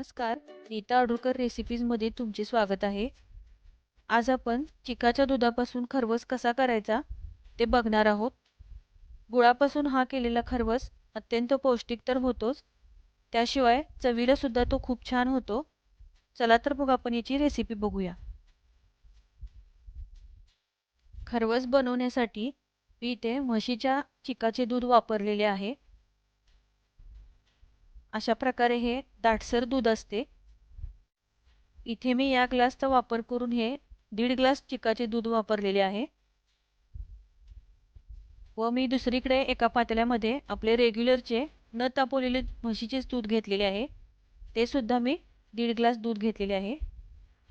नमस्कार नीता अडुरकर रेसिपीजमध्ये तुमचे स्वागत आहे. आज आपण चिकाच्या दुधापासून खरवस कसा करायचा ते बघणार आहोत. गुळापासून हा केलेला खरवस अत्यंत पौष्टिक तर होतोच. त्याशिवाय चवीला सुद्धा तो खूप छान होतो. चला तर मग आपण याची रेसिपी बघूया. खरवस बनवण्यासाठी मी इथे म्हशीच्या चिकाचे दूध वापरलेले आहे. अशा प्रकारे हे दाटसर दूध असते. इथे मी या ग्लासचा वापर करून हे दीड ग्लास चिकाचे दूध वापरलेले आहे. व मी दुसरीकडे एका पातेल्यामध्ये आपले रेग्युलरचे न तापवलेले म्हशीचेच दूध घेतलेले आहे. ते सुद्धा मी दीड ग्लास दूध घेतलेले आहे.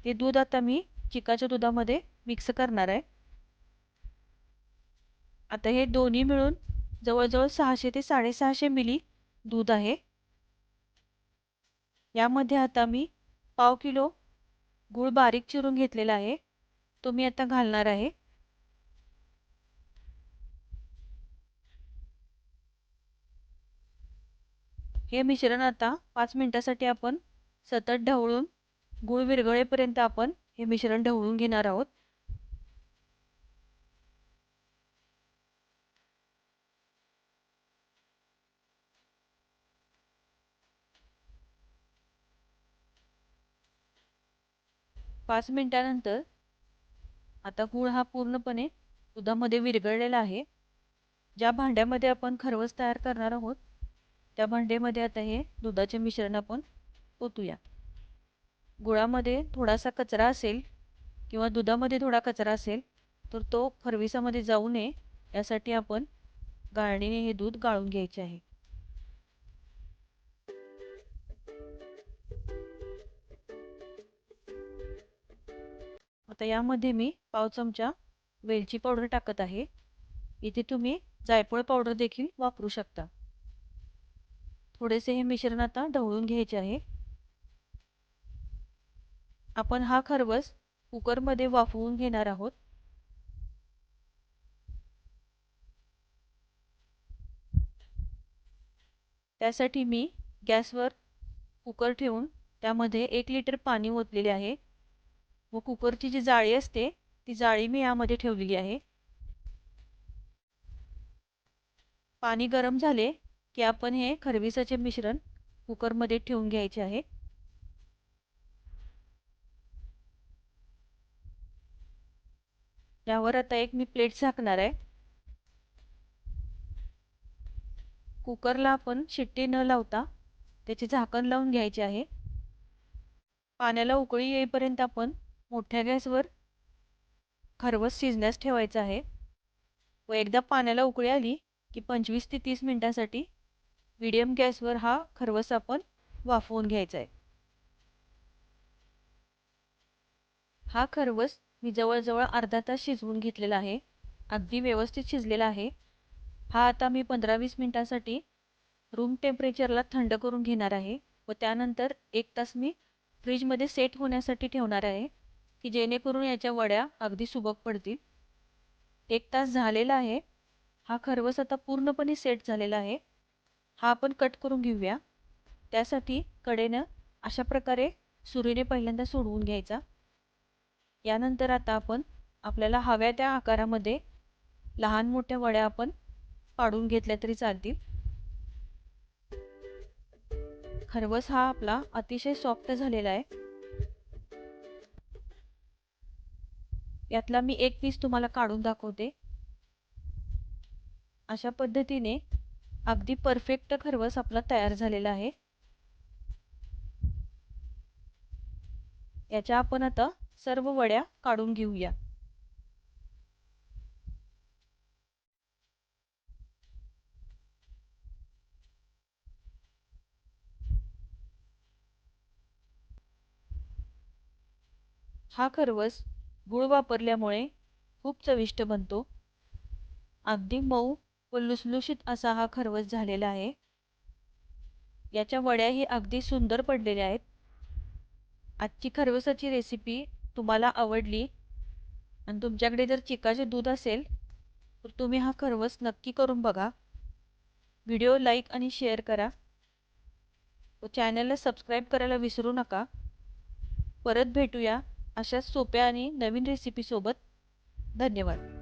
ते दूध आता मी चिकाच्या दुधामध्ये मिक्स करणार आहे. आता हे दोन्ही मिळून जवळजवळ सहाशे ते साडेसहाशे मिली दूध आहे. यामध्ये आता मी पाव किलो गूळ बारीक चिरून घेतलेला आहे. तो मी आता घालणार आहे. हे मिश्रण आता पाच मिनिटासाठी आपण सतत ढवळून गूळ विरघळेपर्यंत आपण हे मिश्रण ढवळून घेणार आहोत. पाच मिनटानंतर आता गूळ हा पूर्णपणे दुधामध्ये विरघळलेला आहे. ज्या भांड्यामध्ये आपण खरवस तयार करणार आहोत त्या भांड्यामध्ये आता हे दुधाचे मिश्रण आपण ओतूया. गुळामध्ये थोडासा कचरा असेल किंवा दुधामध्ये थोडा कचरा असेल तर तो खरविसामध्ये जाऊ नये. यासाठी आपण गाळणीने हे दूध गाळून घ्यायचे आहे. आता यामध्ये मी पाव चमचा वेलची पावडर टाकत आहे. इथे तुम्ही जायफळ पावडर देखील वापरू शकता. थोडेसे हे मिश्रण आता ढवळून घ्यायचे आहे. आपण हा खरवस कुकरमध्ये वाफवून घेणार आहोत. त्यासाठी मी गॅसवर कुकर ठेवून त्यामध्ये एक लिटर पाणी ओतलेले आहे. व कुकरची जी जाळी असते ती जाळी मी यामध्ये ठेवलेली आहे. पाणी गरम झाले की आपण हे खरविसाचे मिश्रण कुकरमध्ये ठेवून घ्यायचे आहे. यावर आता एक मी प्लेट झाकणार आहे. कुकरला आपण शिट्टी न लावता त्याचे झाकण लावून घ्यायचे आहे. पाण्याला उकळी येईपर्यंत आपण मोठ्या गॅसवर खरवस शिजण्यास ठेवायचं आहे. व एकदा पाण्याला उकळी आली की पंचवीस ते तीस मिनटांसाठी मिडियम गॅसवर हा खरवस आपण वाफवून घ्यायचा आहे. हा खरवस मी जवळजवळ अर्धा तास शिजवून घेतलेला आहे. अगदी व्यवस्थित शिजलेला आहे. हा आता मी पंधरा वीस मिनटांसाठी रूम टेम्परेचरला थंड करून घेणार आहे. व त्यानंतर एक तास मी फ्रीजमध्ये सेट होण्यासाठी ठेवणार आहे. की जेणेकरून याच्या वड्या अगदी सुबक पडतील. एक तास झालेला आहे. हा खरवस आता पूर्णपणे सेट झालेला आहे. हा आपण कट करून घेऊया. त्यासाठी कडेनं अशा प्रकारे सुरीने पहिल्यांदा सोडवून घ्यायचा. यानंतर आता आपण आपल्याला हव्या त्या आकारामध्ये लहान मोठ्या वड्या आपण पाडून घेतल्या तरी चालतील. खरवस हा आपला अतिशय सॉफ्ट झालेला आहे. यातला मी एक पीस तुम्हाला काढून दाखवते. अशा पद्धतीने अगदी परफेक्ट खरवस आपला तयार झालेला आहे. याच्या आपण आता सर्व वड्या काढून घेऊया. हा खरवस गूळ वापरल्यामुळे खूप चविष्ट बनतो. अगदी मऊ व लुसलुशीत असा हा खरवस झालेला आहे. याच्या वड्याही अगदी सुंदर पडलेल्या आहेत. आजची खरवसाची रेसिपी तुम्हाला आवडली आणि तुमच्याकडे जर चिकाचे दूध असेल तर तुम्ही हा खरवस नक्की करून बघा. व्हिडिओ लाईक आणि शेअर करा. व चॅनलला सबस्क्राईब करायला विसरू नका. परत भेटूया. अशाच सोप्या आणि नवीन रेसिपीसोबत धन्यवाद.